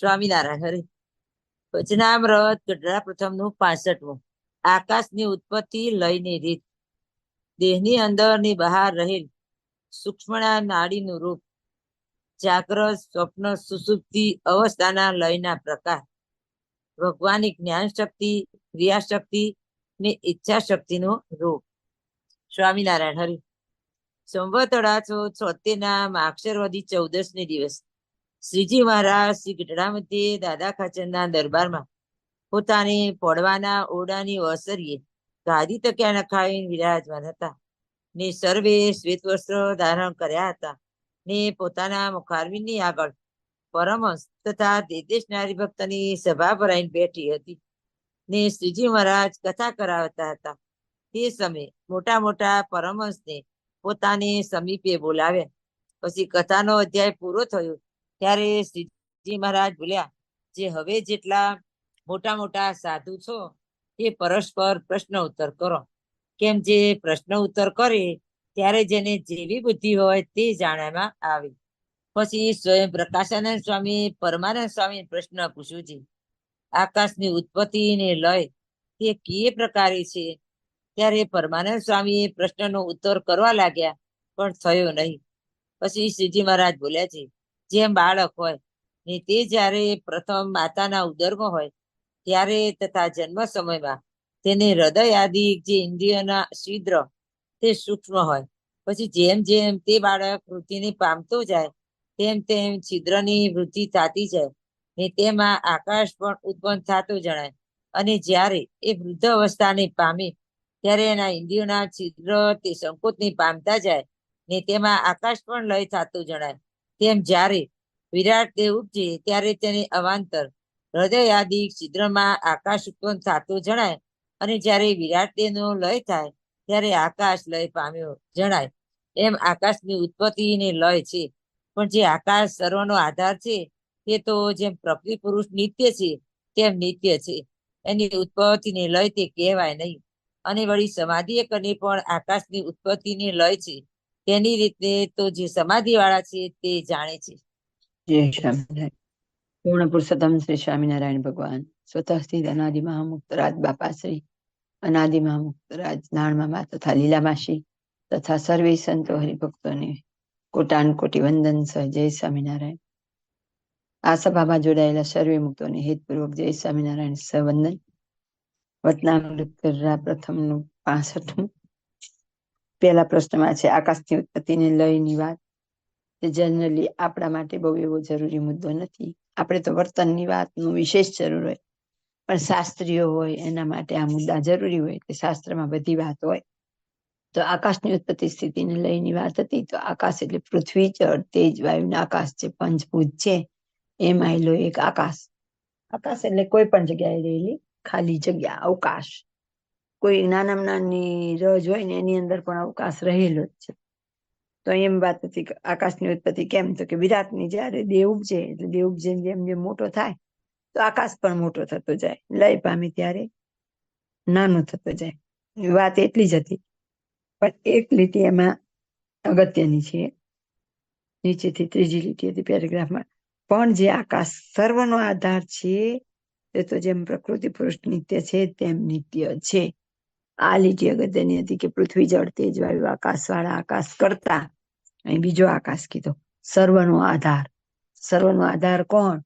સ્વામિનારાયણ હરે. વચનામૃત ગઢડા પ્રથમનું પાસઠમું. આકાશની ઉત્પત્તિ લયની રીત. દેહની અંદરની બહાર રહેલ સૂક્ષ્મના નાડીનું રૂપ. જાગ્રત સ્વપ્ન સુસુપ્તિ અવસ્થાના લયના પ્રકાર. ભગવાનની જ્ઞાન શક્તિ ક્રિયા શક્તિ ને ઈચ્છા શક્તિનું રૂપ સ્વામિનારાયણ હરિ. સંવત અઢારસો છોતેરના ચૌદસ ને દિવસ. શ્રીજી મહારાજ શ્રી ગઢડામતી દાદા ખાચરના દરબારમાં પોતાની પોડવાના ઓરડાની ઓસરીએ ગાદી તક્યા નખાવીને વિરાજમાન હતા. ને સર્વે શ્વેત વસ્ત્ર ધારણ કર્યા હતા. ને પોતાના મુખારવીની આગળ પરમહંસ તથા દેદેશ નારી ભક્તની સભા ભરાઈને બેઠી હતી. ને શ્રીજી મહારાજ કથા કરાવતા હતા. તે સમયે મોટા મોટા પરમહંસને પોતાને સમીપે બોલાવ્યા. પછી કથાનો અધ્યાય પૂરો થયો. ત્યારે શ્રીજી મહારાજ બોલ્યા, જે હવે જેટલા મોટા મોટા સાધુ છો તે પરસ્પર પ્રશ્ન ઉત્તર કરો. કેમ જે પ્રશ્ન ઉત્તર કરે, ત્યારે જેને જેવી બુદ્ધિ હોય તે જાણવામાં આવે. પછી સ્વયં પ્રકાશાનંદ સ્વામી, પરમાનંદ સ્વામી પ્રશ્ન પૂછ્યું છે આકાશની ઉત્પત્તિ ને લય, તે કીએ પ્રકારે છે? ત્યારે પરમાનંદ સ્વામી પ્રશ્નનો ઉત્તર કરવા લાગ્યા, પણ થયો નહીં. પછી શ્રીજી મહારાજ બોલ્યા છે જેમ બાળક હોય. ને તે જ્યારે પ્રથમ માતાના ઉદરમાં હોય, ત્યારે તથા જન્મ સમયમાં તેને હૃદય આદિ જે ઇન્દ્રિયોના છિદ્ર તે સૂક્ષ્મ હોય. પછી જેમ જેમ તે બાળક વૃત્તિને પામતો જાય, તેમ તેમ છિદ્રની વૃદ્ધિ થતી જાય ને તેમાં આકાશ પણ ઉત્પન્ન થતો જણાય. અને જ્યારે એ વૃદ્ધ અવસ્થાને પામે, ત્યારે એના ઇન્દ્રિયોના છિદ્ર તે સંકોચને પામતા જાય ને તેમાં આકાશ પણ લય થતું જણાય. તેમ જ્યારે વિરાટ દેવ ઉપજે, ત્યારે તેને અવાંતર હૃદય આદિ છિદ્રમાં આકાશ ઉત્પન્ન થતું જણાય અને જ્યારે વિરાટ દેવનો લય થાય, ત્યારે આકાશ લય પામ્યો જણાય. એમ આકાશની ઉત્પત્તિ ને લય છે. પણ જે આકાશ સર્વનો આધાર છે, તે તો જેમ પ્રકૃતિ પુરુષ નિત્ય છે, તેમ નિત્ય છે. એની ઉત્પત્તિ ને લય તે કહેવાય નહીં. અને વળી સમાધિ કરીને પણ આકાશની ઉત્પત્તિ ને લય છે. તેની રીતે તો જે સમાધિ વાળા છે તે જાણે છે. જય સ્વામિનારાયણ. પૂર્ણ પુરુષોત્તમ શ્રી સ્વામિનારાયણ ભગવાન. સ્વતઃ સ્થિત અનાદિ મહામુક્ત રાજ બાપા શ્રી અનાદિ મહામુક્ત રાજ નાણમામા તથા લીલામાસી તથા સર્વે સંતો હરિભક્તોને કોટાન કોટી વંદન સહ જય સ્વામિનારાયણ. આ સભામાં જોડાયેલા સર્વે મુક્તોને હેતપૂર્વક જય સ્વામિનારાયણ સહ વંદન. વતનામૃત પ્રથમનું પાસઠમું પહેલા પ્રશ્નમાં છે આકાશની ઉત્પત્તિને લયની વાત. તે જનરલી આપણા માટે બહુ એવો જરૂરી મુદ્દો નથી. આપણે તો વર્તનની વાતનું વિશેષ જરૂર હોય. પણ શાસ્ત્રીઓ હોય, એના માટે આ મુદ્દા જરૂરી હોય કે શાસ્ત્રમાં બધી વાત હોય. તો આકાશની ઉત્પત્તિ સ્થિતિને લઈની વાત હતી, તો આકાશ એટલે પૃથ્વી, જળ, તેજ, વાયુના આકાશ જે પંચભૂત છે એમાં એલો એક આકાશ. આકાશ એટલે કોઈ પણ જગ્યાએ રહેલી ખાલી જગ્યા, અવકાશ. કોઈ નાનામાં નાની રજ હોય ને એની અંદર પણ અવકાશ રહેલો જ છે. તો એમ વાત હતી આકાશની ઉત્પત્તિ કેમ? તો કે વિરાટની જ્યારે દેવ ઉપજે, એટલે દેવ ઉપજે જેમ જેમ મોટો થાય, તો આકાશ પણ મોટો થતો જાય, લય પામે ત્યારે નાનો થતો જાય. વાત એટલી જ હતી. પણ એક લીટી એમાં અગત્યની છે. નીચેથી ત્રીજી લીટી હતી પેરેગ્રાફમાં. પણ જે આકાશ સર્વનો આધાર છે, એ તો જેમ પ્રકૃતિ પુરુષ નિત્ય છે, તેમ નિત્ય છે. આ લીટી અગત્યની હતી કે પૃથ્વી જળ તેજ વાયુ આકાશ વાળા આકાશ કરતા, અહીં બીજો આકાશ કીધો. સર્વનો આધાર. સર્વનો આધાર કોણ?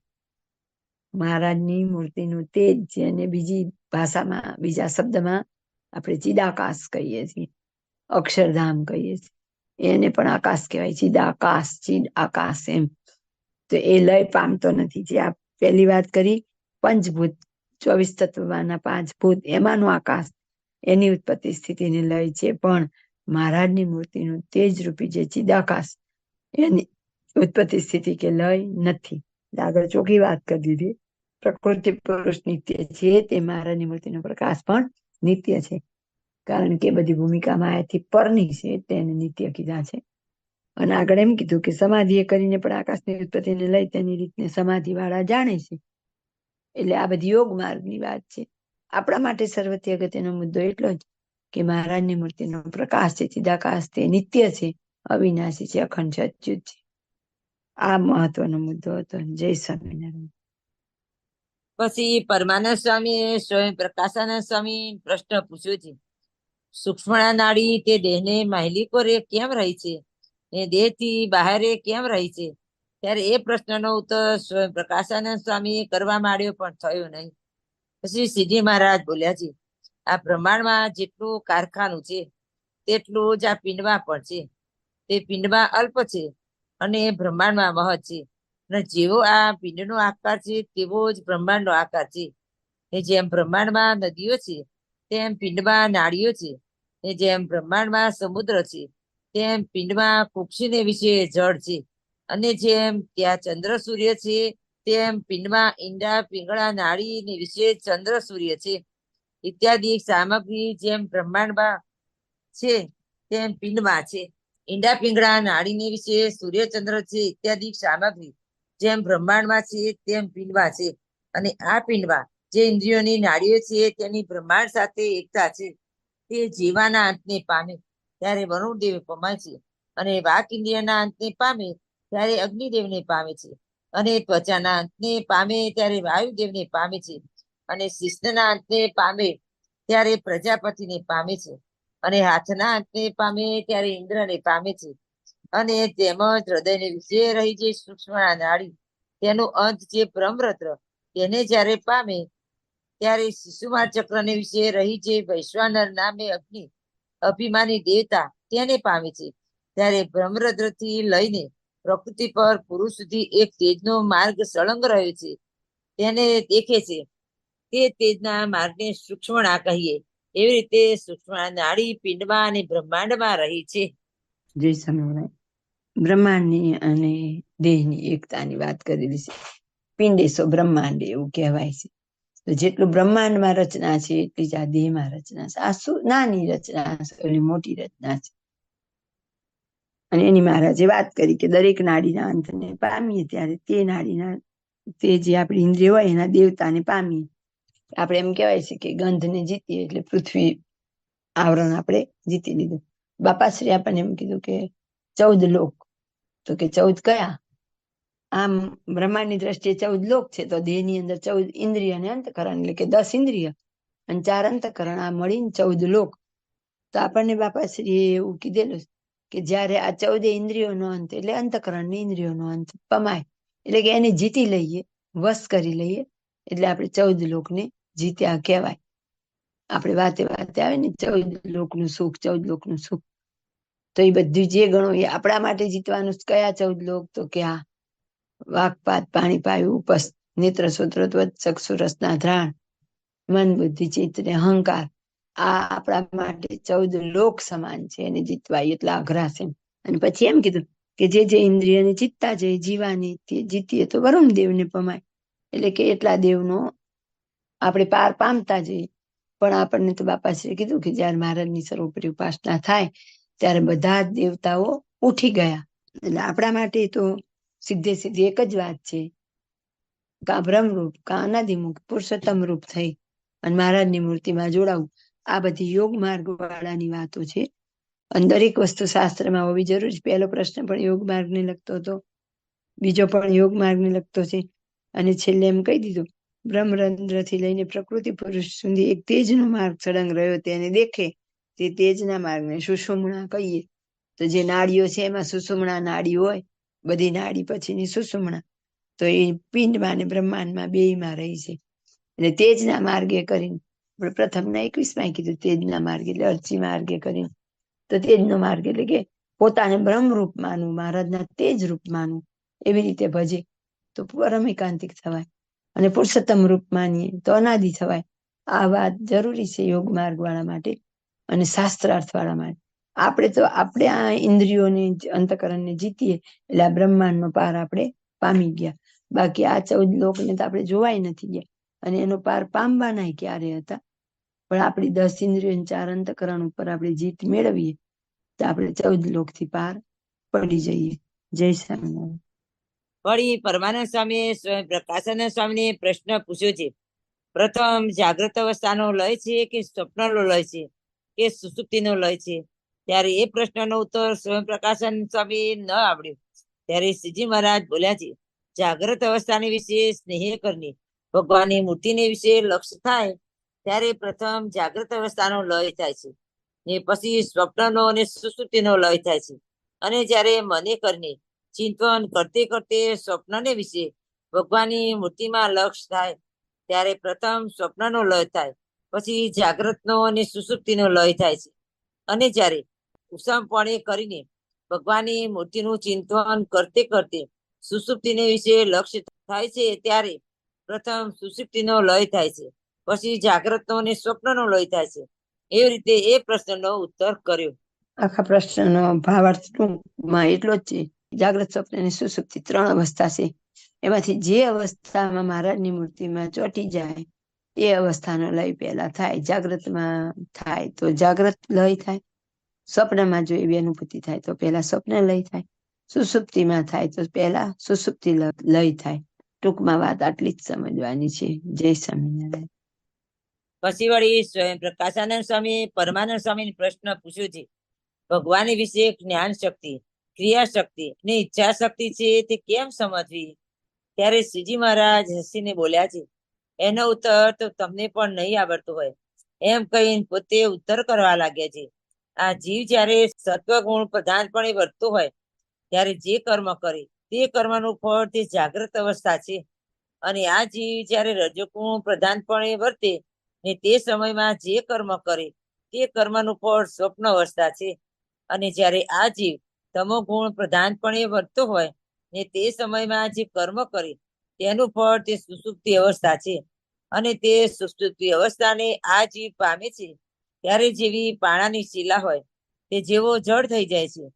મહારાજની મૂર્તિનું તેજ જેને બીજી ભાષામાં, બીજા શબ્દમાં આપણે ચિદાકાશ કહીએ છીએ. અક્ષરધામ કહીએ છીએ. એને પણ આકાશ કહેવાય. ચિદાકાશ ચિદ આકાશ એમ. તો એ લય પામતો નથી. જે આ પહેલી વાત કરી, પંચભૂત, ચોવીસ તત્વના પાંચ ભૂત, એમાંનું આકાશ એની ઉત્પત્તિ સ્થિતિને લય છે. પણ મહારાજની મૂર્તિનું તેજ રૂપી જે ચિદાકાશ, એની ઉત્પત્તિ સ્થિતિ કે લય નથી. આગળ ચોખ્ખી વાત કરી દીધી. પ્રકૃતિ પુરુષ નિત્ય છે. તે મહારાજની મૂર્તિનો પ્રકાશ પણ નિત્ય છે. કારણ કે બધી ભૂમિકા માયાથી પરની છે. તેને નિત્ય કીધા છે. અને આગળ એમ કીધું કે સમાધિ એ કરીને પણ આકાશની ઉત્પત્તિને લઈ તેની રીતને સમાધિ વાળા જાણે છે. એટલે આ બધી યોગ માર્ગની વાત છે. આપણા માટે સર્વથી અગત્યનો મુદ્દો એટલો જ કે મહારાજની મૂર્તિનો પ્રકાશ છે, ચિદાકાશ તે નિત્ય છે, અવિનાશી છે, અખંડ છે, અચ્યુત છે. આ મહત્વનો મુદ્દો હતો. જય સ્વામિનારાયણ. પછી પરમાનંદ સ્વામી સ્વયં પ્રકાશાનંદ સ્વામી પ્રશ્ન પૂછ્યો છે. સૂક્ષ્મણા નાડી તે દેહને માહિલી કોરે કેમ રહી છે? ને દેહથી બહાર કેમ રહી છે? ત્યારે એ પ્રશ્નનો ઉત્તર સ્વયં પ્રકાશાનંદ સ્વામી કરવા માંડ્યો પણ થયો નહીં. પછી સીધી મહારાજ બોલ્યા છે આ બ્રહ્માંડમાં જેટલું કારખાનું છે, તેટલું જ આ પિંડમાં પણ છે. તે પિંડમાં અલ્પ છે અને બ્રહ્માંડમાં મહત છે. અને જેવો આ પિંડનો આકાર છે, તેવો જ બ્રહ્માંડનો આકાર છે. એ જેમ બ્રહ્માંડમાં નદીઓ છે, તેમ પિંડમાં નાળીઓ છે. એ જેમ બ્રહ્માંડમાં સમુદ્ર છે, તેમ પિંડમાં કુક્ષીને વિશે જળ છે. અને જેમ ત્યાં ચંદ્ર સૂર્ય છે તેમ પિંડમાં ઈંડા પિંગળા નાળી ને વિશે ચંદ્ર સૂર્ય છે. ઇત્યાદિ સામગ્રી જેમ બ્રહ્માંડમાં છે, તેમ પિંડમાં છે. ઈંડા પિંગળા નાળીને વિશે સૂર્ય ચંદ્ર છે, ઇત્યાદિ સામગ્રી જેમ બ્રહ્માંડમાં છે, તેમ પિંડમાં છે. અને આ પિંડમાં જે ઇન્દ્રિયોની નાળીઓ છે, તેની બ્રહ્માંડ સાથે એકતા છે. તે જીવાના અંતને પામે ત્યારે વરુણદેવ પમાય છે અને વાક ઇન્દ્રિયના અંતને પામે ત્યારે અગ્નિદેવને પામે છે. અને ત્વચાના અંતને પામે ત્યારે વાયુદેવને પામે છે અને શિષ્ણના અંતને પામે ત્યારે પ્રજાપતિને પામે છે અને હાથના અંતને પામે ત્યારે ઇન્દ્રને પામે છે. અને તેમજ હૃદયને વિશે રહી જે સૂક્ષ્મ નાડી, તેનો અંત જે બ્રહ્મરત્ર તેને જ્યારે પામે ત્યારે શિશુમાર ચક્રને વિશે રહી જે વૈશ્વાનર નામે અગ્નિ અભિમાની દેવતા તેને પામે છે. ત્યારે બ્રહ્મરદ્રથી લઈને પ્રકૃતિ પર પુરુષ સુધી એક તેજનો માર્ગ સળંગ રહ્યો છે. તેને દેખે છે તે તેજના માર્ગને સૂક્ષ્મણા કહીએ. એવી રીતે સૂક્ષ્મણા નાડી પિંડમાં અને બ્રહ્માંડમાં રહી છે. જય સ્વામિનારાયણ બ્રહ્માંડની અને દેહની એકતાની વાત કરેલી છે. પિંડેસો બ્રહ્માંડ એવું કહેવાય છે. જેટલું બ્રહ્માંડમાં રચના છે, એટલી જ આ દેહમાં રચના છે. આ શું નાની રચના છે એટલી મોટી રચના છે. અને એની મહારાજે વાત કરી કે દરેક નાડીના અંતને પામીએ ત્યારે તે નાડીના, તે જે આપણી ઇન્દ્રિય હોય એના દેવતાને પામીએ. આપણે એમ કહેવાય છે કે ગંધને જીતીએ એટલે પૃથ્વી આવરણ આપણે જીતી લીધું. બાપાશ્રી આપણને એમ કીધું કે ચૌદ લોક. તો કે ચૌદ કયા? આમ બ્રહ્માંડની દ્રષ્ટિએ ચૌદ લોક છે, તો દેહની અંદર ચૌદ ઇન્દ્રિય અને અંતકરણ, એટલે કે દસ ઇન્દ્રિય અને ચાર અંતકરણ, આ મળીને ચૌદ લોક. તો આપણને બાપાશ્રીએ એવું કીધેલું કે જ્યારે આ ચૌદ ઇન્દ્રિયોનો અંત, એટલે અંતકરણ ઇન્દ્રિયોનો અંત, પમાય. એટલે કે એને જીતી લઈએ, વશ કરી લઈએ, એટલે આપણે ચૌદ લોકને જીત્યા કહેવાય. આપણે વાતે વાતે આવે ને, ચૌદ લોકનું સુખ, ચૌદ લોકનું સુખ. તો એ બધું જે ગણો એ આપણા માટે જીતવાનું કયા ચૌદ લોક? તો કે આ વાકપાત પાણી પાયું ઉપસ નેત્ર સૂત્ર ત્વચ ચક્ષુ રસના ધ્રાણ મન બુદ્ધિ ચિત્ત ને અહંકાર. આ આપણા માટે ચૌદ લોક સમાન છે એને જીતવા એટલા અઘરા છે. અને પછી એમ કીધું કે જે જે ઇન્દ્રિયને જીતતા જાય, જીવાની તે જીતીએ તો વરુણ દેવને પમાય. એટલે કે એટલા દેવનો આપણે પાર પામતા જઈએ. પણ આપણને તો બાપાશ્રીએ કીધું કે જયારે મહારાજની સર્વોપરી ઉપાસના થાય, ત્યારે બધા જ દેવતાઓ ઉઠી ગયા. એટલે આપણા માટે તો સીધે સીધી એક જ વાત છે. કા ભ્રમરૂપ કા અનાદિમુખ પુરુષોત્તમ રૂપ થઈ અને મહારાજની મૂર્તિમાં જોડાવું. આ બધી યોગ માર્ગ વાળાની વાતો છે. અને દરેક વસ્તુ શાસ્ત્રમાં હોવી જરૂરી પહેલો પ્રશ્ન પણ યોગ માર્ગને લગતો હતો. બીજો પણ યોગ માર્ગને લગતો છે. અને છેલ્લે એમ કહી દીધું બ્રહ્મરંધ્રથી લઈને પ્રકૃતિ પુરુષ સુધી એક તેજનો માર્ગ સળંગ રહ્યો તેને દેખે. તે તેજના માર્ગને સુષુમણા કહીએ. તો જે નાડીઓ છે એમાં સુષુમણા નાડી હોય, બધી નાડી પછીની સુષુમણા. તો એ પિંડમાં ને બ્રહ્માંડમાં બેયમાં રહી છે. એટલે તેજના માર્ગે કરીને પ્રથમના એકવીસમાં કીધું તેજના માર્ગે એટલે અર્ચી માર્ગે કરીને તો તેજનો માર્ગ એટલે કે પોતાને બ્રહ્મરૂપ માનવું મહારાજના તેજ રૂપ માનવું એવી રીતે ભજે તો પરમ એકાંતિક થવાય અને પુરુષોત્તમ રૂપ માનીએ તો અનાદિ થવાય આ વાત જરૂરી છે યોગ માર્ગ વાળા માટે અને શાસ્ત્રાર્થ વાળા માટે આપણે તો આપણે આ ઇન્દ્રિયોને અંતકરણને જીતીએ એટલે આ બ્રહ્માંડનો પાર આપણે પામી ગયા બાકી આ ચૌદ લોકને તો આપણે જોવાય નથી ગયા અને એનો પાર પામવાના ક્યારે હતા પણ આપણી દસ ઇન્દ્રિયો ચાર અંતકરણ ઉપર આપણે જીત મેળવીએ, તો આપણે ચૌદ લોકથી પાર પડી જઈએ. જય સ્વામિનારાયણ. વળી પરમાનંદ સ્વામી પ્રકાશાનંદ સ્વામી પ્રશ્ન પૂછ્યો છે. પ્રથમ જાગ્રત અવસ્થાનો લય છે કે સ્વપ્નનો લય છે કે સુસુપ્તિનો લય છે? ત્યારે એ પ્રશ્નનો ઉત્તર સ્વયં પ્રકાશન સ્વામી ન આવડ્યો. ત્યારે શ્રીજી મહારાજ બોલ્યા છે, જાગ્રત અવસ્થાની વિશે સ્નેહ કરની. ભગવાનની મૂર્તિને વિશે લક્ષ્ય થાય ત્યારે પ્રથમ જાગ્રત અવસ્થાનો લય થાય છે. ને પછી સ્વપ્નનો અને સુસુપ્તિનો લય થાય છે. અને જ્યારે મને કરીને ચિંતન કરતે કરતે સ્વપ્નને વિશે ભગવાનની મૂર્તિમાં લક્ષ થાય, ત્યારે પ્રથમ સ્વપ્નનો લય થાય, પછી જાગ્રતનો અને સુસુપ્તિનો લય થાય છે. અને જ્યારે ઉષમપણે કરીને ભગવાનની મૂર્તિનું ચિંતન કરતે કરતે સુસુપ્તિને વિશે લક્ષ્ય થાય છે, ત્યારે પ્રથમ સુસુપ્તિનો લય થાય છે. પછી જાગ્રતનો અને સ્વપ્નનો લય થાય છે. એવી રીતે એ પ્રશ્નનો ઉત્તર કર્યો. આખા પ્રશ્નનો ભાવાર્થ ટૂંકમાં એટલો જ છે. જાગ્રત સ્વપ્ન અને સુસુપ્તિ ત્રણ અવસ્થા છે. એમાંથી જે અવસ્થામાં મહારાજની મૂર્તિમાં ચોટી જાય, એ અવસ્થાનો લય પહેલા થાય. જાગ્રતમાં થાય તો જાગ્રત લય થાય. સ્વપ્નમાં જો એવી અનુભૂતિ થાય તો પહેલા સ્વપ્ન લય થાય. સુસુપ્તિમાં થાય તો પહેલા સુસુપ્તિ લય થાય. ટૂંકમાં વાત આટલી જ સમજવાની છે. જય સ્વામિનારાયણ. પછી વળી સ્વયં પ્રકાશાનંદ સ્વામી, પરમાનંદ સ્વામી પ્રશ્ન પૂછ્યો છે, ભગવાન વિશે જ્ઞાન શક્તિ, ક્રિયા શક્તિ ને ઈચ્છા શક્તિ છે તે કેમ સમજવી? ત્યારે શ્રીજી મહારાજ હસીને બોલ્યા છે, એનો ઉત્તર તો તમને પણ નહીં આવડતો હોય. એમ કહીને પોતે ઉત્તર કરવા લાગ્યા છે, આ જીવ જ્યારે સત્વગુણ પ્રધાનપણે વર્તતો હોય, ત્યારે જે કર્મ કરે તે કર્મનું ફળ તે જાગ્રત અવસ્થા છે. અને આ જીવ જ્યારે રજોગુણ પ્રધાનપણે વર્તે ને તે સમયમાં જે કર્મ કરે, તે કર્મનું ફળ સ્વપ્ન અવસ્થા છે. અને જ્યારે આ જીવ તમોગુણ પ્રધાનપણે વર્તતો હોય ને તે સમયમાં જે કર્મ કરે, તેનું ફળ તે સુસુપ્તિ અવસ્થા છે. અને તે સુસુપ્તિ અવસ્થાને આ જીવ પામે છે, ત્યારે જેવી પાણાની શિલા હોય, તે જેવો જળ થઈ જાય છે.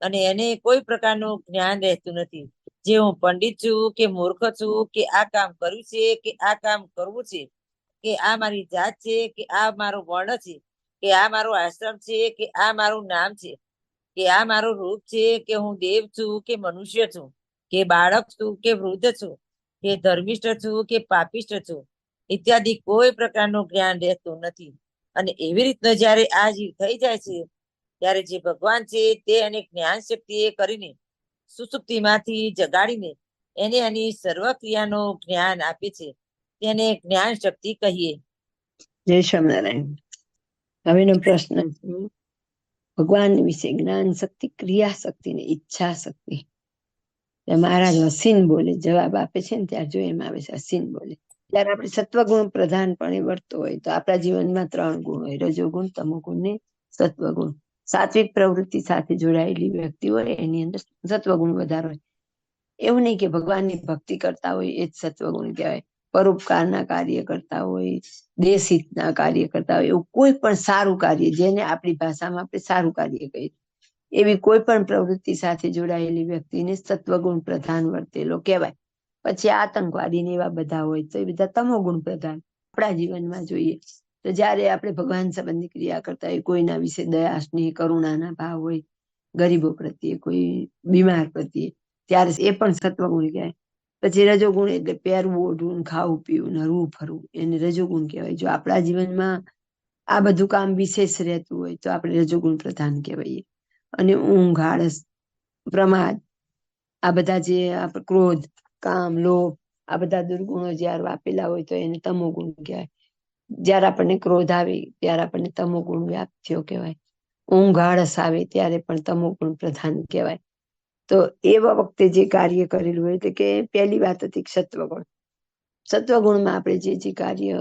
અને એને કોઈ પ્રકારનું જ્ઞાન રહેતું નથી. જે હું પંડિત છું કે મૂર્ખ છું કે આ કામ કર્યું છે કે આ કામ કરવું છે કે આ મારી જાત છે, કે આ મારો વર્ણ છે, કે આ મારો આશ્રમ છે, કે આ મારું નામ છે, કે આ મારું રૂપ છે, કે હું દેવ છું, કે મનુષ્ય છું, કે બાળક છું, કે વૃદ્ધ છું, કે ધર્મિષ્ઠ છું, કે પાપિષ્ઠ છું, ઇત્યાદિ કોઈ પ્રકારનું જ્ઞાન રહેતું નથી. અને એવી રીતના જ્યારે આ જીવ થઈ જાય છે, ત્યારે જે ભગવાન છે તે એને જ્ઞાન શક્તિ એ કરીને સુસુપ્તિમાંથી જગાડીને એને એની સર્વ ક્રિયાનું જ્ઞાન આપે છે. તેને જ્ઞાન શક્તિ કહીએ. જય સ્વામિનારાયણ. હવેનો પ્રશ્ન ભગવાન વિશે જ્ઞાન શક્તિ, ક્રિયા શક્તિ ને ઈચ્છા શક્તિ. મહારાજ હસીન બોલે, જવાબ આપે છે ને ત્યારે જો એમ આવે છે હસીન બોલે. ત્યારે આપણે સત્વગુણ પ્રધાનપણે વર્તો હોય તો આપણા જીવનમાં ત્રણ ગુણ હોય, રજોગુણ, તમોગુણ ને સત્વગુણ. સાત્વિક પ્રવૃત્તિ સાથે જોડાયેલી વ્યક્તિ હોય, એની અંદર સત્વગુણ વધારે હોય. એવું નહીં કે ભગવાનની ભક્તિ કરતા હોય એ જ સત્વગુણ કહેવાય. પરોપકારના કાર્ય કરતા હોય દેશ કાર્ય કરતા હોય, એવું કોઈ પણ સારું કાર્ય, જેને આપણી ભાષામાં આપણે સારું કાર્ય કહીએ. એવી કોઈ પણ પ્રવૃત્તિ સાથે જોડાયેલી વ્યક્તિને સત્વગુણ પ્રધાન વર્તેલો કહેવાય. પછી આતંકવાદી ને એવા બધા હોય, તો એ બધા તમોગુણ પ્રધાન આપણા જીવનમાં જોઈએ. તો જ્યારે આપણે ભગવાન સંબંધી ક્રિયા કરતા હોય, કોઈના વિશે દયા, સ્નેહ, કરુણાના ભાવ હોય, ગરીબો પ્રત્યે કોઈ બીમાર પ્રત્યે, ત્યારે એ પણ સત્વગુણ કહેવાય. પછી રજોગુણ એટલે પહેરવું, ઓઢવું ખાવું, પીવું નરવું ફરવું એને રજોગુણ કહેવાય. જો આપણા જીવનમાં આ બધું કામ વિશેષ રહેતું હોય તો આપણે રજોગુણ પ્રધાન કહેવાય અને ઊંઘ, આળસ, પ્રમાદ, આ બધા જે આપણે ક્રોધ, કામ, લોભ, આ બધા દુર્ગુણો જ્યારે વાપેલા હોય તો એને તમોગુણ કહેવાય. જ્યારે આપણને ક્રોધ આવે ત્યારે આપણને તમોગુણ વ્યાપ થયો કહેવાય. ઊંઘ, આળસ આવે ત્યારે પણ તમોગુણ પ્રધાન કહેવાય. તો એવા વખતે જે કાર્ય કરેલું હોય એટલે કે પહેલી વાત હતી સત્વગુણ. સત્વગુણમાં આપણે જે જે કાર્ય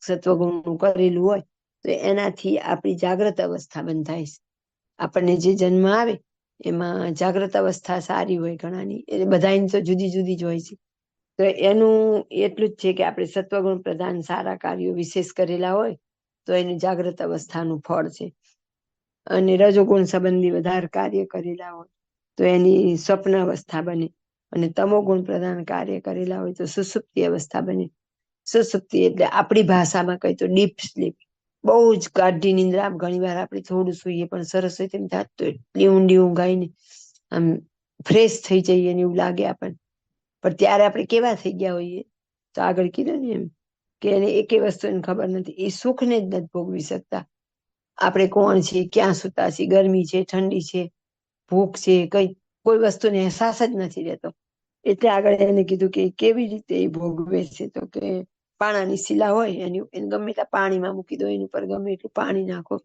સત્વગુણનું કરેલું હોય તો એનાથી આપણી જાગ્રત અવસ્થા બંધાય છે. આપણને જે જન્મ આવે એમાં જાગ્રત અવસ્થા સારી હોય ઘણાની, એટલે બધાની તો જુદી જુદી જ હોય છે. તો એનું એટલું જ છે કે આપણે સત્વગુણ પ્રધાન સારા કાર્યો વિશેષ કરેલા હોય તો એનું જાગ્રત અવસ્થાનું ફળ છે. અને રજોગુણ સંબંધી વધારે કાર્ય કરેલા હોય તો એની સ્વપ્ન અવસ્થા બને અને તમો ગુણ પ્રધાન કાર્ય કરેલા હોય તો સુસુપ્તિ અવસ્થા બને. સુસુપ્તિ એટલે આપણી ભાષામાં કહી તો ડીપ સ્લીપ બહુ જ ગાઢી નિંદ્રા. ઘણી વાર આપણે થોડું સૂઈએ પણ સરસ હોય તેમ થાત એટલી ઊંડી ઊંઘાઈને આમ ફ્રેશ થઈ જઈએ ને એવું લાગે આપણને. પણ ત્યારે આપણે કેવા થઈ ગયા હોઈએ? તો આગળ કીધું ને એમ કે એને એકે એને ખબર નથી. એ સુખને જ નથી ભોગવી શકતા. આપણે કોણ છીએ? ક્યાં સુતા છીએ? ગરમી છે? ઠંડી છે? ભૂખ છે કઈ કોઈ વસ્તુનો અહેસાસ જ નથી રહેતો એટલે આગળ એને કીધું કે કેવી રીતે એ ભોગવે છે તો કે પાણાની શિલા હોય એની એને ગમે એટલા પાણીમાં મૂકી દો એની ઉપર ગમે એટલું પાણી નાખો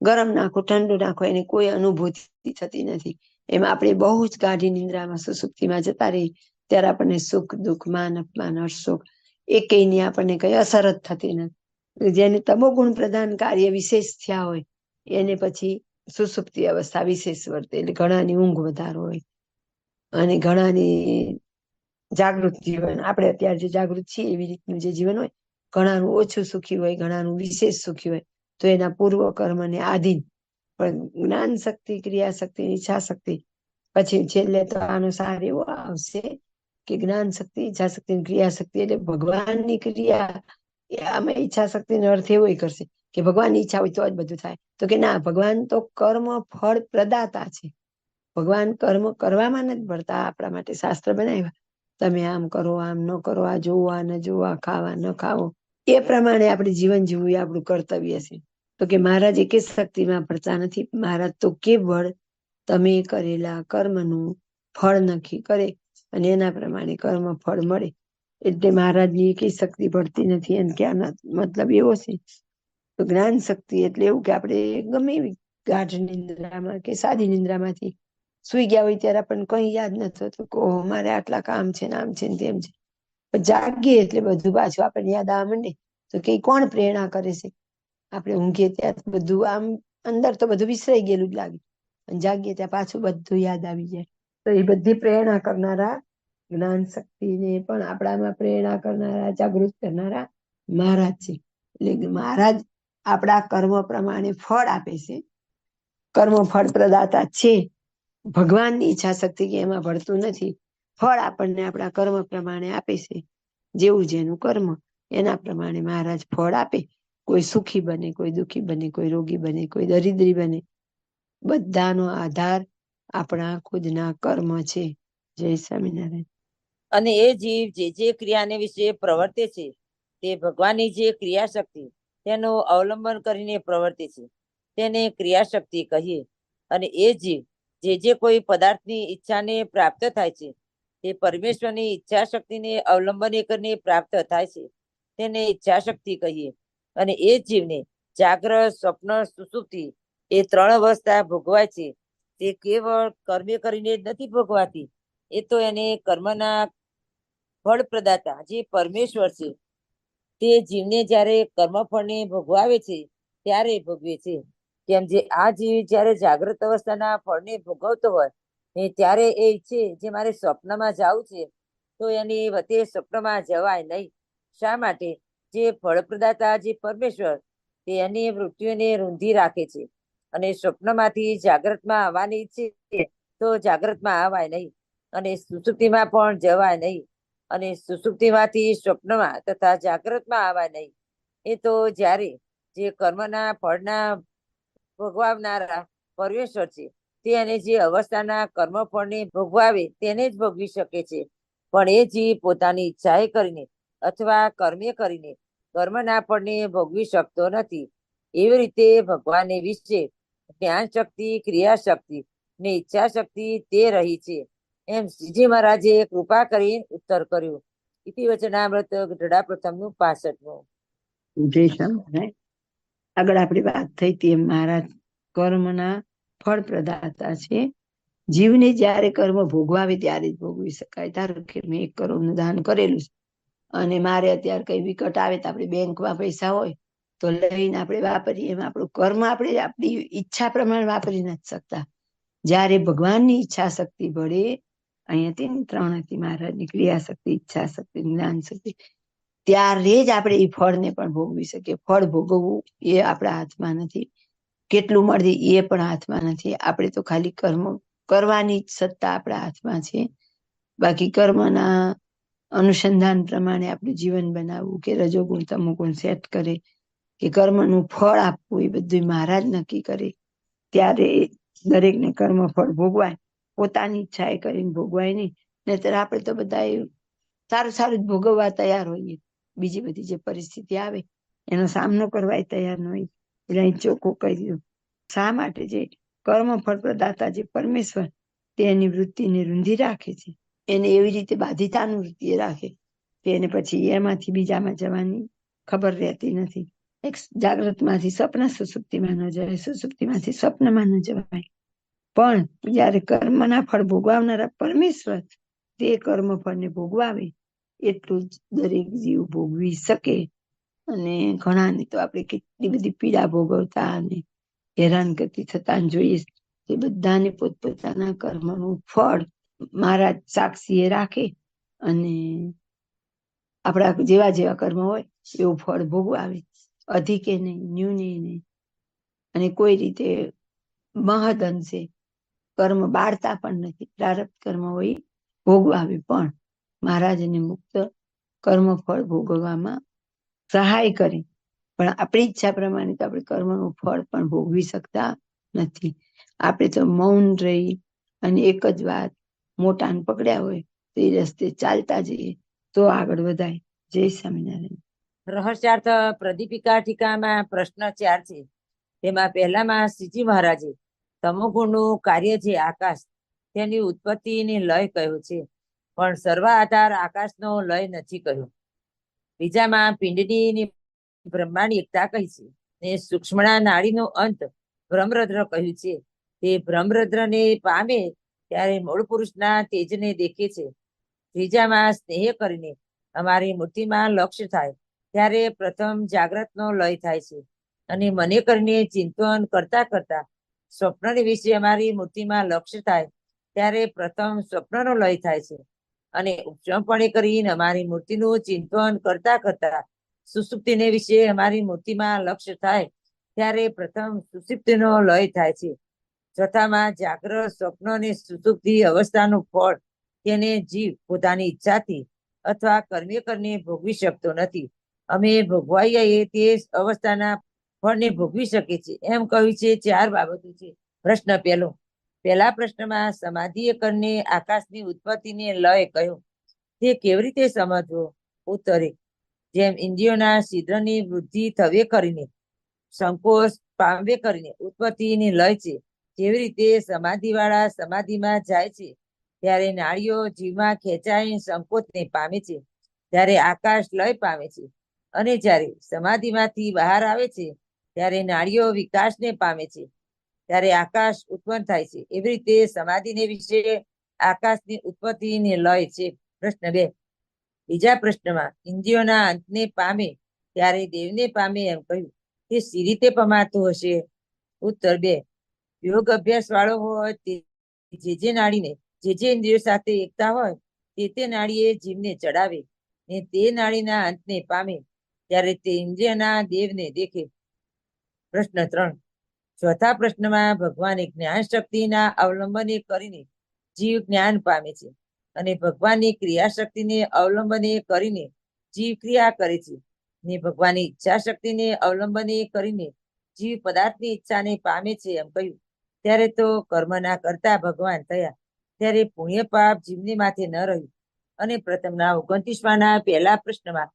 ગરમ નાખો ઠંડુ નાખો એની કોઈ અનુભૂતિ થતી નથી એમાં આપણે બહુ જ ગાઢી નિંદ્રામાં સુસુપ્તિમાં જતા રહી ત્યારે આપણને સુખ દુઃખ માન અપમાન હર્ષોક એકેયની આપણને કઈ અસર જ થતી નથી જેને તમોગુણ પ્રધાન કાર્ય વિશેષ થયા હોય એને પછી સુસુપ્તિ અવસ્થા વિશેષ વર્તે એટલે ઘણાની ઊંઘ વધારો હોય. અને ઘણાની જાગૃત જીવન. આપણે અત્યારે જે જાગૃત છીએ એવી રીતનું જે જીવન હોય, ઘણાનું ઓછું સુખી હોય, ઘણાનું વિશેષ સુખી હોય, તો એના પૂર્વ કર્મને આધીન. પણ જ્ઞાન શક્તિ, ક્રિયા શક્તિ ઈચ્છા શક્તિ પછી છેલ્લે તો આનો સાર એવો આવશે કે જ્ઞાન શક્તિ, ઈચ્છા શક્તિ ક્રિયા શક્તિ એટલે ભગવાનની ક્રિયા. આમાં ઈચ્છા શક્તિનો અર્થ એવો કરશે. કે ભગવાનની ઈચ્છા હોય તો જ બધું થાય. તો કે ના, ભગવાન તો કર્મ ફળ પ્રદાતા છે. ભગવાન કર્મ કરવામાં નથી ભરતા આપણા માટે શાસ્ત્ર બનાવ્યા. તમે આમ કરો, આમ ન કરો, આ જોવા ન જોવા ખાવા ન ખાવો. એ પ્રમાણે આપણે જીવન જીવવું એ આપણું કર્તવ્ય છે. તો કે મહારાજ એક શક્તિમાં ભરતા નથી. મહારાજ તો કેવળ તમે કરેલા કર્મનું ફળ નક્કી કરે અને એના પ્રમાણે કર્મ ફળ મળે. એટલે મહારાજની એકેય શક્તિ ભળતી નથી. અને ક્યાં મતલબ એવો છે. તો જ્ઞાન શક્તિ એટલે એવું કે આપણે ગમે એવી ગાઢ નિંદ્રામાં કે સાદી નિંદ્રામાંથી સુઈ ગયા હોય ત્યારે આપણને કઈ યાદ નથી થતું કે મારે આટલા કામ છે ને આમ છે ને તેમ છે. જાગીએ એટલે બધું પાછું આપણને યાદ આવવા ને તો કે કોણ પ્રેરણા કરે છે? આપણે ઊંઘીએ ત્યાં બધું આમ અંદર તો બધું વિસરાઈ ગયેલું જ લાગે. અને જાગીએ ત્યાં પાછું બધું યાદ આવી જાય. તો એ બધી પ્રેરણા કરનારા જ્ઞાન શક્તિને પણ આપણામાં પ્રેરણા કરનારા, જાગૃત કરનારા મહારાજ છે. એટલે મહારાજ આપણા કર્મ પ્રમાણે ફળ આપે છે. કર્મ ફળ પ્રદાતા છે. ભગવાનની ઈચ્છા શક્તિ કે એમાં ભળતું નથી. ફળ આપણને આપણા કર્મ પ્રમાણે આપે છે. જેવું જેનું કર્મ, એના પ્રમાણે મહારાજ ફળ આપે. કોઈ સુખી બને, કોઈ દુખી બને, કોઈ રોગી બને, કોઈ દરિદ્રી બને. બધાનો આધાર આપણા ખુદના કર્મ છે. જય સ્વામિનારાયણ. અને એ જીવ જે જે ક્રિયાને વિશે પ્રવર્તે છે, તે ભગવાનની જે ક્રિયા શક્તિ તેનું અવલંબન કરીને પ્રવર્તે છે. તેને ક્રિયાશક્તિ કહીએ અને એ જીવ, જે જે કોઈ પદાર્થની ઈચ્છાને પ્રાપ્ત થાય છે, તે પરમેશ્વરની ઈચ્છા શક્તિને અવલંબન કરીને પ્રાપ્ત થાય છે. તેને ઈચ્છા શક્તિ કહીએ અને એ જીવને જાગ્રત, સ્વપ્ન, સુસુપ્તિ એ ત્રણ અવસ્થા ભોગવાય છે. તે કેવળ કર્મે કરીને જ નથી ભોગવાતી. એ તો એને કર્મના ફળ પ્રદાતા જે પરમેશ્વર છે તે જીવને જ્યારે કર્મફળને ભોગવાવે છે, ત્યારે ભોગવે છે. કેમ જે આ જીવ જ્યારે જાગૃત અવસ્થાના ફળને ભોગવતો હોય ને ત્યારે એ ઈચ્છે જે મારે સ્વપ્નમાં જવું છે, તો એની વતે સ્વપ્નમાં જવાય નહીં. શા માટે? જે ફળપ્રદાતા, જે પરમેશ્વર, તે એની મૃત્યુને રૂંધી રાખે છે. અને સ્વપ્નમાંથી જાગૃતમાં આવવાની ઈચ્છે તો જાગૃતમાં આવાય નહીં. અને સુસુપ્તિમાં પણ જવાય નહીં. અને સુસુપ્તિમાંથી સ્વપ્નમાં તથા જાગૃતમાં આવવા નહીં. એ તો જ્યારે જે કર્મના, ફળના ભોગવાવનારા પરમેશ્વર છે, તે અને જે અવસ્થાના કર્મફળને ભોગવાવે તેને જ ભોગવી શકે છે. પણ એ જીવ પોતાની ઈચ્છાએ કરીને અથવા કર્મે કરીને કર્મના ફળને ભોગવી શકતો નથી. એવી રીતે ભગવાને વિશે જ્ઞાન શક્તિ ક્રિયા શક્તિ ને ઈચ્છા શક્તિ તે રહી છે. એમ શ્રીજી મહારાજે કૃપા કરી ઉત્તર કર્યું. ઇતિ વચનામૃત ગઢડા પ્રથમનું પાસઠમું. જય સ્વામિનારાયણ આગળ આપણી વાત થઈ હતી મહારાજ કર્મના ફળ પ્રદાતા છે. જીવને જ્યારે કર્મ ભોગવાવે ત્યારે જ ભોગવી શકાય. ધારો કે મેં એક કરોડનું દાન કરેલું છે અને મારે અત્યારે કઈ વિકટ આવે તો આપણે બેંકમાં પૈસા હોય તો લઈને આપણે વાપરીએ. એમ આપણું કર્મ આપણે આપણી ઈચ્છા પ્રમાણે વાપરી નથી શકતા. જ્યારે ભગવાનની ઈચ્છા શક્તિ ભળે અહીંયાથી ને ત્રણ હતી મહારાજની ક્રિયા શક્તિ ઈચ્છા શક્તિ જ્ઞાન શક્તિ ત્યારે જ આપણે એ ફળને પણ ભોગવી શકીએ. ફળ ભોગવવું એ આપણા હાથમાં નથી. કેટલું મળે એ પણ હાથમાં નથી. આપણે તો ખાલી કર્મ, કરવાની સત્તા આપણા હાથમાં છે. બાકી કર્મના અનુસંધાન પ્રમાણે આપણું જીવન બનાવવું કે રજોગુણ, તમોગુણ સેટ કરે, કે કર્મનું ફળ આપવું, એ બધું મહારાજ નક્કી કરે. ત્યારે દરેકને કર્મ ફળ ભોગવાય. પોતાની ઈચ્છા એ કરીને ભોગવાય નહીં. નહીતર આપણે તો બધા સારું સારું ભોગવવા તૈયાર હોઈએ. બીજી બધી જે પરિસ્થિતિ આવે, એનો સામનો કરવા તૈયાર ન હોય. એટલે અહીં ચોખ્ખું કહી દીધું. શા માટે જે કર્મ ફળ પ્રદાતા જે પરમેશ્વર, તે એની વૃત્તિને રૂંધી રાખે છે. એને એવી રીતે બાધિતાનું વૃત્તિ રાખે કે એને પછી એમાંથી બીજામાં જવાની ખબર રહેતી નથી. એક જાગ્રતમાંથી સ્વપ્ન સુસુપ્તિમાં ન જવાય, સુસુપ્તિમાંથી સ્વપ્નમાં ન જવાય. પણ જ્યારે કર્મના ફળ ભોગવનારા પરમેશ્વર તે કર્મ ફળને ભોગવાવે, એટલું જ દરેક જીવ ભોગવી શકે. અને ઘણાને તો આપણે કેટલી બધી પીડા ભોગવતા અને હેરાનગતિ થતા જોઈએ તે બધાને પોતપોતાના કર્મનું ફળ મહારાજ સાક્ષીએ રાખે અને આપણા જેવા જેવા કર્મ હોય એવું ફળ ભોગવાવે. અધિકે નહીં ન્યૂને નહીં અને કોઈ રીતે મહદ અંશે કર્મ બાળતા પણ નથી. પ્રારબ્ધ કર્મ હોય ભોગવાવે પણ મહારાજને મુક્ત કર્મ ફળ ભોગવવામાં સહાય કરે. પણ આપણી ઈચ્છા પ્રમાણે તો આપણે કર્મનું ફળ પણ ભોગવી શકતા નથી. આપણે તો મૌન રહી અને એક જ વાત મોટાને પકડ્યા હોય તો એ રસ્તે ચાલતા જઈએ તો આગળ વધાય. જય સ્વામિનારાયણ. રહસ્યાર્થ પ્રદીપિકા ટીકામાં પ્રશ્ન ચાર છે. તેમાં પહેલામાં શ્રીજી મહારાજે તમોગુણનું કાર્ય છે આકાશ. તેની ઉત્પત્તિને લય કહ્યું છે. પણ સર્વાધાર આકાશનો લય નથી કહ્યું. બીજામાં પિંડની બ્રહ્માંડ એકતા કહી છે ને સૂક્ષ્મણા નાડીનો અંત બ્રહ્મરદ્ર કહ્યું છે. તે બ્રહ્મરદ્રને પામે ત્યારે મૂળ પુરુષના તેજને દેખે છે. ત્રીજામાં સ્નેહ કરીને અમારી મૂર્તિમાં લક્ષ્ય થાય ત્યારે પ્રથમ જાગ્રતનો લય થાય છે. અને મને કરીને ચિંતન કરતા કરતા સ્વપ્નની વિશે અમારી મૂર્તિમાં લક્ષ્ય થાય, ત્યારે પ્રથમ સ્વપ્નનો લય થાય છે. અને ઉપચમપણે કરીને અમારી મૂર્તિનું ચિંતન કરતા કરતા સુસુપ્તિને વિશે અમારી મૂર્તિમાં લક્ષ્ય થાય, ત્યારે પ્રથમ સુસુપ્તિનો લય થાય છે. ચોથામાં જાગ્રત સ્વપ્ન અને સુસુપ્તિ અવસ્થાનું ફળ તેને જીવ પોતાની ઈચ્છાથી અથવા કર્મ્ય કરીને ભોગવી શકતો નથી. અમે ભોગવાઈએ તે અવસ્થાના ફળને ભોગવી શકે છે. એમ કહ્યું છે, ચાર બાબતો છે. પ્રશ્ન પહેલો, પહેલા પ્રશ્નમાં સમાધિએ કરીને આકાશની ઉત્પત્તિને લય કહ્યો તે કેવી રીતે સમજવો? ઉત્તરે, જેમ ઇન્દ્રિયોના છિદ્રની વૃદ્ધિ થવે કરીને, સંકોચ પામવે કરીને ઉત્પત્તિને લય છે જેવી રીતે સમાધિવાળા સમાધિમાં જાય છે. ત્યારે નાળીઓ જીવમાં ખેંચાઈ સંકોચને પામે છે. ત્યારે આકાશ લય પામે છે અને જ્યારે સમાધિમાંથી બહાર આવે છે ત્યારે નાળીઓ વિકાસને પામે છે. ત્યારે આકાશ ઉત્પન્ન થાય છે. એવી રીતે સમાધિને વિશે આકાશની ઉત્પત્તિને લય છે. પ્રશ્ન બે. બીજા પ્રશ્નમાં ઇન્દ્રિયોના અંતને પામે ત્યારે દેવને પામે એમ કહ્યું. તે સી રીતે પમાતું હશે? ઉત્તર બે. યોગ અભ્યાસ વાળો હોય તે જે જે નાળીને જે જે ઇન્દ્રિયો સાથે એકતા હોય તે તે નાળીએ જીવને ચડાવે ને તે નાળીના અંતને પામે. ત્યારે તે ઇન્દ્રિયના દેવને દેખે. પ્રશ્ન ત્રણ. ચોથા પ્રશ્નમાં ભગવાને જ્ઞાન શક્તિના અવલંબને કરીને જીવ જ્ઞાન પામે છે અને ભગવાનની ક્રિયા શક્તિને અવલંબને કરીને જીવ ક્રિયા કરે છે ને ભગવાનની ઈચ્છા શક્તિને અવલંબને કરીને જીવ પદાર્થની ઈચ્છાને પામે છે એમ કહ્યું. ત્યારે તો કર્મના કરતા ભગવાન થયા. ત્યારે પુણ્ય પાપ જીવને માથે ન રહ્યું. અને પ્રથમના ઓગણત્રીસમાના પહેલા પ્રશ્નમાં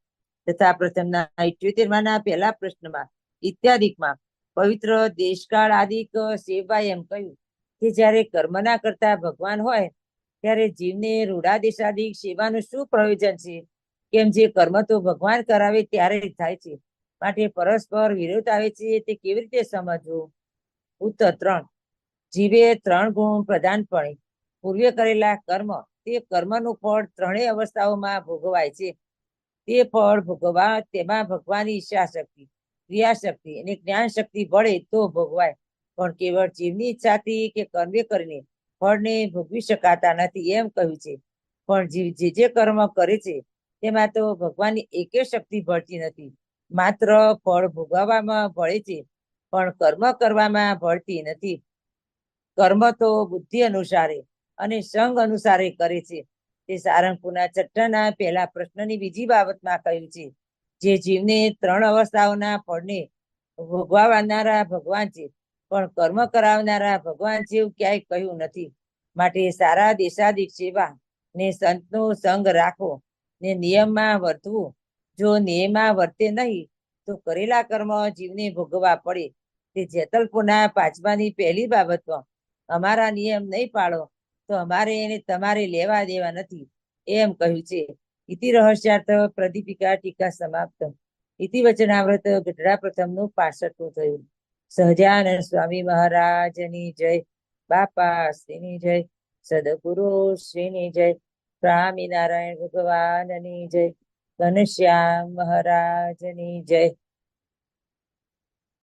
તથા પ્રથમના ઇઠ્યોતેરમાના પહેલા પ્રશ્નમાં ઇત્યાદિકમાં પવિત્ર, દેશકાળ આદિક સેવા એમ કહ્યું કે જ્યારે કર્મના કરતા ભગવાન હોય ત્યારે જીવને રૂડા દેશાદિક સેવાનું શું પ્રયોજન છે? કેમ જે કર્મ તો ભગવાન કરાવે ત્યારે થાય છે. માટે પરસ્પર વિરોધ આવે છે તે કેવી રીતે સમજવું? ઉત્તર ત્રણ. જીવે ત્રણ ગુણ પ્રધાનપણે. પૂર્વે કરેલા કર્મ તે કર્મનું ફળ ત્રણેય અવસ્થાઓમાં ભોગવાય છે. તે ફળ ભોગવવા તેમાં ભગવાનની ઈચ્છા શક્તિ. ક્રિયા શક્તિ અને જ્ઞાન શક્તિ વળે તો ભોગવાય પણ કેવળ જીવની ઈચ્છાથી કે કર્મે કરીને ફળને ભોગવી શકાતા નથી એમ કહ્યું છે. પણ જીવ જે જે કર્મ કરે છે, તેમાં તો ભગવાનની એકે શક્તિ ભળતી નથી. માત્ર ફળ ભોગવવામાં ભળે છે, પણ કર્મ કરવામાં ભળતી નથી. કર્મ તો બુદ્ધિ અનુસારે અને સંગ અનુસારે કરે છે. તે સારંગપુરના છઠ્ઠાના પહેલા પ્રશ્નની બીજી બાબતમાં કહ્યું છે. જે જીવને ત્રણ અવસ્થાઓના ફળને ભોગવાનારા ભગવાન છે પણ કર્મ કરાવનારા ભગવાન જીવ ક્યાંય કહ્યું નથી. માટે સારા દેશાદિક સેવા ને સંતનો સંગ રાખવો ને નિયમમાં વર્તવું. જો નિયમમાં વર્તે નહીં, તો કરેલા કર્મ જીવને ભોગવવા પડે. તે જેતલપુરના પાંચમાની પહેલી બાબતમાં, અમારા નિયમ નહીં પાળો, તો અમારે એને તમારે લેવા દેવા નથી. એમ કહ્યું છે. ઇતિ રહસ્યાર્થ પ્રદીપિકા ટીકા સમાપ્ત ઇતિ વચનાવ્રત ગઢડા પ્રથમનું પાસઠું થયું સહજાનંદ સ્વામી મહારાજની જય બાપા શ્રીની જય સદગુરુ શ્રીની જય સ્વામિનારાયણ ભગવાનની જય ઘનશ્યામ મહારાજની જય